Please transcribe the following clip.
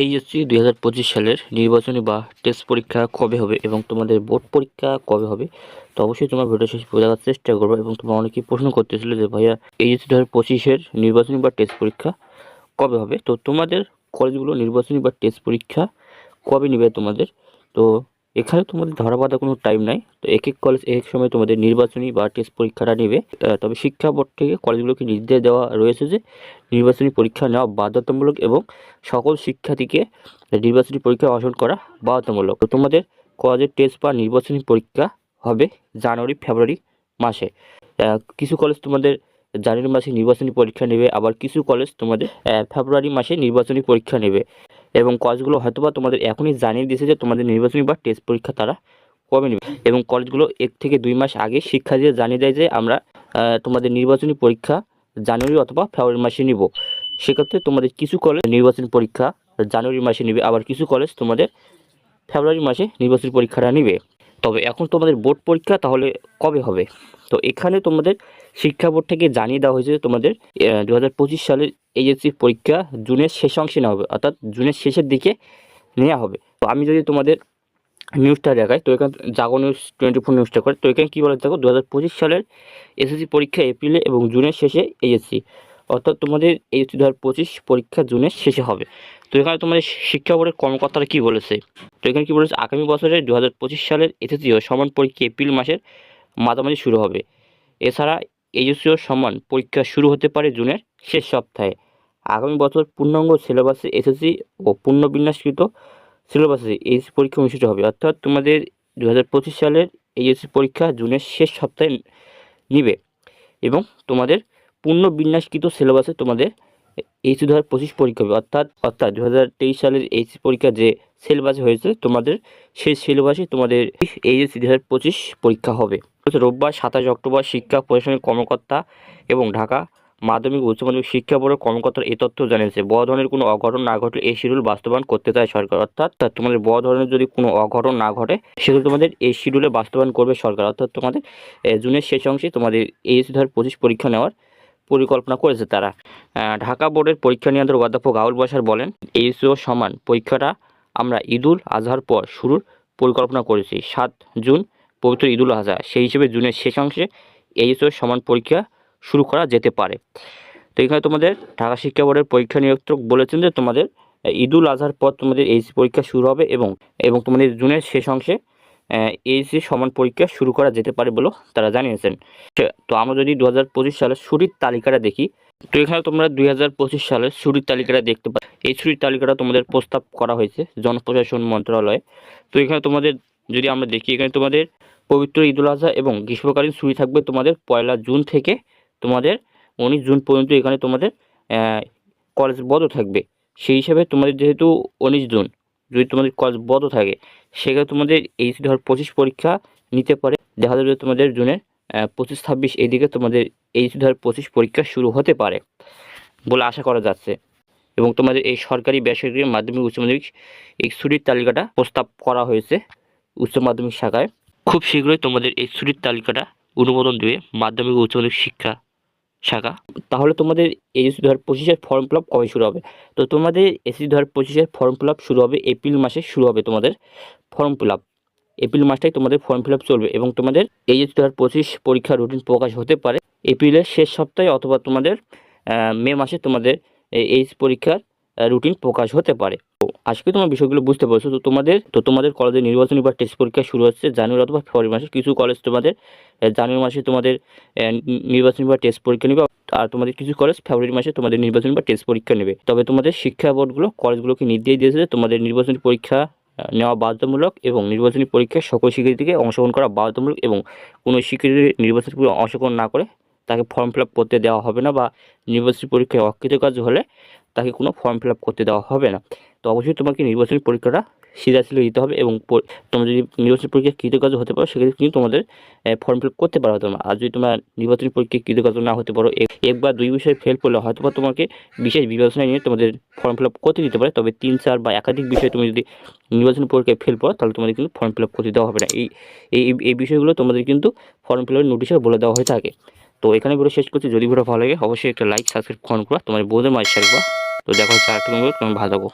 HSC দুই হাজার পঁচিশ সালের নির্বাচনী বা টেস্ট পরীক্ষা কবে হবে এবং তোমাদের বোর্ড পরীক্ষা কবে হবে, তো অবশ্যই তোমার ভিডিও শেষ বোঝার চেষ্টা করব এবং তোমার অনেকেই প্রশ্ন করতেছিল যে ভাইয়া এইচএসসি দু হাজার পঁচিশের নির্বাচনী বা টেস্ট পরীক্ষা কবে হবে? তো তোমাদের কলেজগুলো নির্বাচনী বা টেস্ট পরীক্ষা কবে নেবে তোমাদের? তো এখানে তোমাদের ধরা বাঁধা কোনো টাইম নাই। তো এক এক কলেজ এক সময় তোমাদের নির্বাচনী বা টেস্ট পরীক্ষাটা নেবে। তবে শিক্ষা বোর্ড থেকে কলেজগুলোকে নির্দেশ দেওয়া রয়েছে যে, নির্বাচনী পরীক্ষা নেওয়া বাধ্যতামূলক এবং সকল শিক্ষার্থীকে নির্বাচনী পরীক্ষা অংশগ্রহণ করা বাধ্যতামূলক। তোমাদের কলেজের টেস্ট বা নির্বাচনী পরীক্ষা হবে জানুয়ারি, ফেব্রুয়ারি মাসে। কিছু কলেজ তোমাদের জানুয়ারি মাসে নির্বাচনী পরীক্ষা নেবে, আবার কিছু কলেজ তোমাদের ফেব্রুয়ারি মাসে নির্বাচনী পরীক্ষা নেবে। এবং কলেজগুলো হয়তোবা তোমাদের এখনই জানিয়ে দিয়েছে যে তোমাদের নির্বাচনী বা টেস্ট পরীক্ষা তারা কবে নেবে। এবং কলেজগুলো এক থেকে দুই মাস আগে শিক্ষার্থীদের জানিয়ে দেয় যে আমরা তোমাদের নির্বাচনী পরীক্ষা জানুয়ারি অথবা ফেব্রুয়ারি মাসে নিব। সেক্ষেত্রে তোমাদের কিছু কলেজ নির্বাচনী পরীক্ষা জানুয়ারি মাসে নেবে, আবার কিছু কলেজ তোমাদের ফেব্রুয়ারি মাসে নির্বাচনী পরীক্ষাটা নেবে। তবে এখন তোমাদের বোর্ড পরীক্ষা তাহলে কবে হবে? তো এখানে তোমাদের শিক্ষা বোর্ড থেকে জানিয়ে দেওয়া হয়েছে তোমাদের দু হাজার পঁচিশ সালের এইচএসসি পরীক্ষা জুনের শেষ অংশে নেওয়া হবে, অর্থাৎ জুনের শেষের দিকে নেওয়া হবে। তো আমি যদি তোমাদের নিউজটা দেখাই, তো এখানে, জাগো নিউজ টোয়েন্টি ফোর নিউজটা করে, তো এখানে কী বলে দেখো দু হাজার পঁচিশ সালের এসএসসি পরীক্ষা এপ্রিলে এবং জুনের শেষে এইচএসসি অর্থাৎ তোমাদের এইচএসসি দু হাজার পঁচিশ পরীক্ষা জুনের শেষে হবে। তো এখানে তোমাদের শিক্ষা বোর্ডের কর্মকর্তারা কী বলেছে? তো এখানে কী বলেছে? আগামী বছরের দু হাজার পঁচিশ সালের এসএসসি ও সমান পরীক্ষা এপ্রিল মাসের মাঝামাঝি শুরু হবে। এছাড়া এইচএসসি ও সমান পরীক্ষা শুরু হতে পারে জুনের শেষ সপ্তাহে। আগামী বছর পূর্ণাঙ্গ সিলেবাসে এসএসসি ও পূর্ণবিন্যাসকৃত সিলেবাসে এইচএসসি পরীক্ষা অনুষ্ঠিত হবে। অর্থাৎ তোমাদের দু হাজার পঁচিশ সালের এইচএসসি পরীক্ষা জুনের শেষ সপ্তাহে নিবে এবং তোমাদের পূর্ণ বিন্যাসকৃত সিলেবাসে তোমাদের এইচসি দু হাজার পঁচিশ পরীক্ষা হবে। অর্থাৎ অর্থাৎ দু হাজার তেইশ সালের এইচসি পরীক্ষা যে সিলেবাসে হয়েছে, তোমাদের সেই সিলেবাসে তোমাদের এইচএসসি দু হাজার পঁচিশ পরীক্ষা হবে। রোববার সাতাশ অক্টোবর শিক্ষা প্রশাসনিক কর্মকর্তা এবং ঢাকা মাধ্যমিক উচ্চ মাধ্যমিক শিক্ষা বোর্ডের কর্মকর্তারা এই তথ্য জানিয়েছে। বড় ধরনের কোনো অঘটন না ঘটলে এই শিডিউল বাস্তবায়ন করতে চায় সরকার। অর্থাৎ তোমাদের বড় ধরনের যদি কোনো অঘটন না ঘটে সেগুলো তোমাদের এই শিডিউলে বাস্তবায়ন করবে সরকার। অর্থাৎ তোমাদের জুনের শেষ অংশে তোমাদের এইচসি দু হাজার পঁচিশ পরীক্ষা নেওয়ার পরিকল্পনা করেছে তারা। ঢাকা বোর্ডের পরীক্ষা নিয়ন্ত্রক অধ্যাপক আউল বসার বলেন এইচসিও সমান পরীক্ষাটা আমরা ঈদুল আজহার পর শুরুর পরিকল্পনা করেছি। সাত জুন পবিত্র ঈদুল আজহা, সেই হিসেবে জুনের শেষ অংশে এইচসিও সমান পরীক্ষা শুরু করা যেতে পারে। তো এখানে তোমাদের ঢাকা শিক্ষা বোর্ডের পরীক্ষা নিয়ন্ত্রক বলেছেন যে তোমাদের ঈদুল আজহার পর তোমাদের এইচসি পরীক্ষা শুরু হবে এবং এবং তোমাদের জুনের শেষ অংশে এইচসি সমান পরীক্ষা শুরু করা যেতে পারে বলেও তারা জানিয়েছেন। তো আমরা যদি দু হাজার পঁচিশ সালের ছুটির তালিকাটা দেখি, তো এখানে তোমরা দুই হাজার পঁচিশ সালের ছুটির তালিকাটা দেখতে পাচ্ছ এই ছুটির তালিকাটা তোমাদের প্রস্তাব করা হয়েছে জনপ্রশাসন মন্ত্রণালয়ে। তো এখানে তোমাদের যদি আমরা দেখি, এখানে তোমাদের পবিত্র ঈদুল আজহা এবং গ্রীষ্মকালীন ছুটি থাকবে তোমাদের পয়লা জুন থেকে তোমাদের উনিশ জুন পর্যন্ত এখানে তোমাদের কলেজ বন্ধ থাকবে। সেই হিসাবে তোমাদের যেহেতু উনিশ জুন যদি তোমাদের কলেজ বন্ধ থাকে, সেক্ষেত্রে তোমাদের এই ধর পঁচিশ পরীক্ষা নিতে পারে। দেখা যাবে তোমাদের জুনের পঁচিশ, ছাব্বিশ এইদিকে তোমাদের এই ধর পঁচিশ পরীক্ষা শুরু হতে পারে বলে আশা করা যাচ্ছে। এবং তোমাদের এই সরকারি বেসরকারি মাধ্যমিক উচ্চ মাধ্যমিক এই ছুটির তালিকাটা প্রস্তাব করা হয়েছে উচ্চ মাধ্যমিক শাখায়। খুব শীঘ্রই তোমাদের এই ছুটির তালিকাটা অনুমোদন দেবে মাধ্যমিক উচ্চ মাধ্যমিক শিক্ষা শাখা। তাহলে তোমাদের এসএসসি দু হাজার ফর্ম ফিল আপ কবে শুরু হবে? তো তোমাদের এসএসসি দু হাজার ফর্ম ফিল আপ শুরু হবে এপ্রিল মাসে শুরু হবে তোমাদের ফর্ম ফিল আপ এপ্রিল মাসটাই তোমাদের ফর্ম ফিল আপ চলবে এবং তোমাদের এইচএসসি দু হাজার পঁচিশ পরীক্ষার রুটিন প্রকাশ হতে পারে। এপ্রিলের শেষ সপ্তাহে অথবা তোমাদের মে মাসে তোমাদের এইচ পরীক্ষার রুটিন প্রকাশ হতে পারে। তো আজকে তোমার বিষয়গুলো বুঝতে পারছ। তো তোমাদের তো তোমাদের কলেজের নির্বাচনী বা টেস্ট পরীক্ষা শুরু হচ্ছে জানুয়ারি অথবা ফেব্রুয়ারি মাসে। কিছু কলেজ তোমাদের জানুয়ারি মাসে তোমাদের নির্বাচনী বা টেস্ট পরীক্ষা নেবে আর তোমাদের কিছু কলেজ ফেব্রুয়ারি মাসে তোমাদের নির্বাচনী বা টেস্ট পরীক্ষা নেবে। তবে তোমাদের শিক্ষা বোর্ডগুলো কলেজগুলোকে নির্দেশ দিয়েছে তোমাদের নির্বাচনী পরীক্ষা নেওয়া বাধ্যতামূলক এবং নির্বাচনী পরীক্ষায় সকল শিক্ষার্থীকে অংশগ্রহণ করা বাধ্যতামূলক এবং কোনো শিক্ষার্থী নির্বাচনী অংশগ্রহণ না করে তাকে ফর্ম ফিল করতে দেওয়া হবে না বা নির্বাচনী পরীক্ষায় অকৃতকার্য হলে তাকে কোনো ফর্ম ফিল করতে দেওয়া হবে না। তো অবশ্যই তোমাকে নির্বাচনী পরীক্ষাটা সিধা সিরিয়াসলি দিতে হবে এবং তোমরা যদি নির্বাচনী পরীক্ষায় কৃতকার্য হতে পারো, সেক্ষেত্রে কিন্তু তোমাদের ফর্ম ফিল করতে পারো তোমরা আর যদি তোমরা নির্বাচনী পরীক্ষায় কৃতকার্য না হতে পারো, এক বা দুই বিষয়ে ফেল করলে হয়তো বা তোমাকে বিশেষ বিবেচনায় নিয়ে তোমাদের ফর্ম ফিল করতে দিতে পারে। তবে তিন, চার বা একাধিক বিষয়ে তুমি যদি নির্বাচনী পরীক্ষায় ফেল করো, তাহলে তোমাদের কিন্তু ফর্ম ফিল করতে দেওয়া হবে না। এই এই বিষয়গুলো তোমাদের কিন্তু ফর্ম ফিল নোটিশে বলে দেওয়া হয়ে থাকে। তো এখানে ভিডিও শেষ করছি। যদি ভিডিও ভালো লাগে, অবশ্যই একটা লাইক সাবস্ক্রাইব ফোন করা। তোমার বোধের মাঝে থাকব তো দেখো চার আরেকটা তোমার ভালো থাকো।